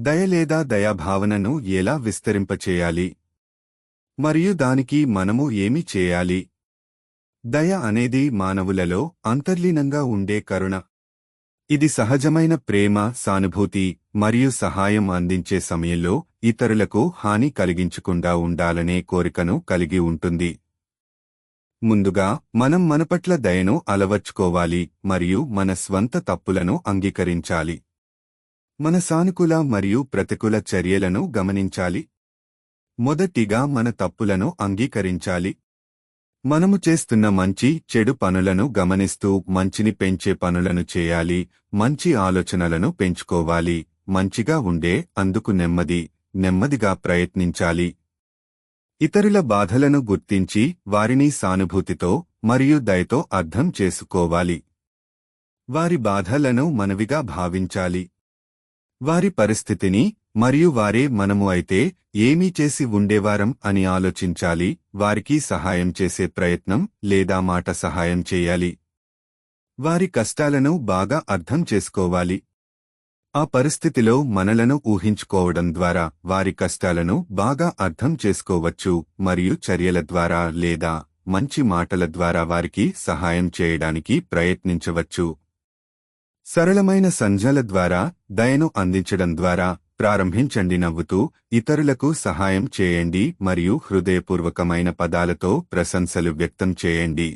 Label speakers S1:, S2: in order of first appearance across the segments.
S1: దయ లేదా దయాభావనను ఎలా విస్తరింపచేయాలి? మరియు దానికి మనము ఏమి చేయాలి? దయ అనేది మానవులలో అంతర్లీనంగా ఉండే కరుణ. ఇది సహజమైన ప్రేమ సానుభూతి మరియు సహాయం అందించే సమయంలో ఇతరులకు హాని కలిగించకుండా ఉండాలనే కోరికను కలిగి ఉంటుంది. ముందుగా మనం మన పట్ల దయను అలవర్చుకోవాలి మరియు మన స్వంత తప్పులను అంగీకరించాలి. మన సానుకూల మరియు ప్రతికూల చర్యలను గమనించాలి. మొదటిగా మన తప్పులను అంగీకరించాలి. మనము చేస్తున్న మంచి చెడు పనులను గమనిస్తూ మంచిని పెంచే పనులను చేయాలి మంచి ఆలోచనలను పెంచుకోవాలి మంచిగా ఉండే అందుకు నెమ్మది నెమ్మదిగా ప్రయత్నించాలి. ఇతరుల బాధలను గుర్తించి వారిని సానుభూతితో మరియు దయతో అర్థం చేసుకోవాలి. వారి బాధలను మనవిగా భావించాలి. వారి పరిస్థితిని మరియు వారే మనము అయితే ఏమీ చేసి ఉండేవారం అని ఆలోచించాలి వారికి సహాయం చేసే ప్రయత్నం లేదా మాట సహాయం చేయాలి. వారి కష్టాలను బాగా అర్థం చేసుకోవాలి. ఆ పరిస్థితిలో మనలను ఊహించుకోవడం ద్వారా వారి కష్టాలను బాగా అర్థం చేసుకోవచ్చు మరియు చర్యల ద్వారా లేదా మంచి మాటల ద్వారా వారికి సహాయం చేయడానికి ప్రయత్నించవచ్చు. సరళమైన సంజ్ఞల ద్వారా దయను అందించడం ద్వారా ప్రారంభించండి నవ్వుతూ ఇతరులకు సహాయం చేయండి మరియు హృదయపూర్వకమైన పదాలతో ప్రశంసలు వ్యక్తం చేయండి.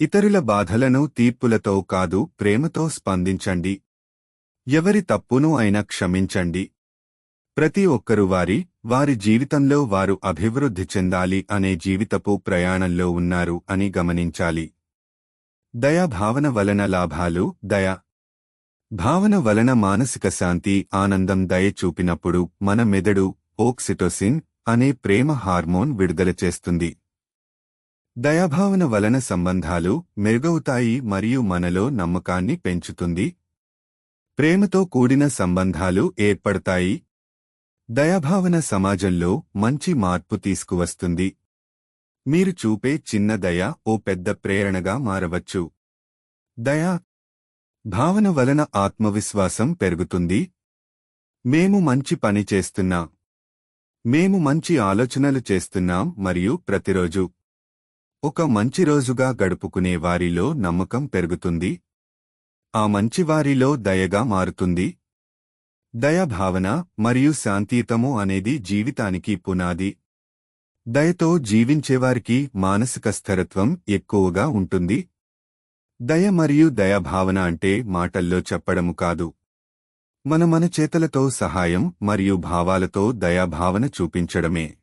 S1: ఇతరుల బాధలను తీర్పులతో కాదు ప్రేమతో స్పందించండి. ఎవరి తప్పును అయినా క్షమించండి. ప్రతి ఒక్కరు వారి వారి జీవితంలో వారు అభివృద్ధి చెందాలి అనే జీవితపు ప్రయాణంలో ఉన్నారు అని గమనించాలి. దయా భావన వలన లాభాలు దయ. భావన వలన మానసిక శాంతి ఆనందం దయ చూపినప్పుడు మన మెదడు ఓక్సిటోసిన్ అనే ప్రేమ హార్మోన్ విడుదల చేస్తుంది. దయాభావన వలన సంబంధాలు మెరుగవుతాయి మరియు మనలో నమ్మకాన్ని పెంచుతుంది. ప్రేమతో కూడిన సంబంధాలు ఏర్పడతాయి. దయాభావన సమాజంలో మంచి మార్పు తీసుకువస్తుంది. మీరు చూపే చిన్న దయ ఓ పెద్ద ప్రేరణగా మారవచ్చు. దయా. భావన వలన ఆత్మవిశ్వాసం పెరుగుతుంది. మేము మంచి పని చేస్తున్నాం. మేము మంచి ఆలోచనలు చేస్తున్నాం మరియు ప్రతిరోజు ఒక మంచి రోజుగా గడుపుకునే వారిలో నమ్మకం పెరుగుతుంది. ఆ మంచివారిలో దయగా మారుతుంది. దయాభావన మరియు శాంతియుతము అనేది జీవితానికి పునాది. దయతో జీవించేవారికి మానసిక స్థిరత్వం ఎక్కువగా ఉంటుంది. దయ మరియు దయాభావన అంటే మాటల్లో చెప్పడము కాదు. మన మన చేతలతో సహాయం మరియు భావాలతో దయాభావన చూపించడమే.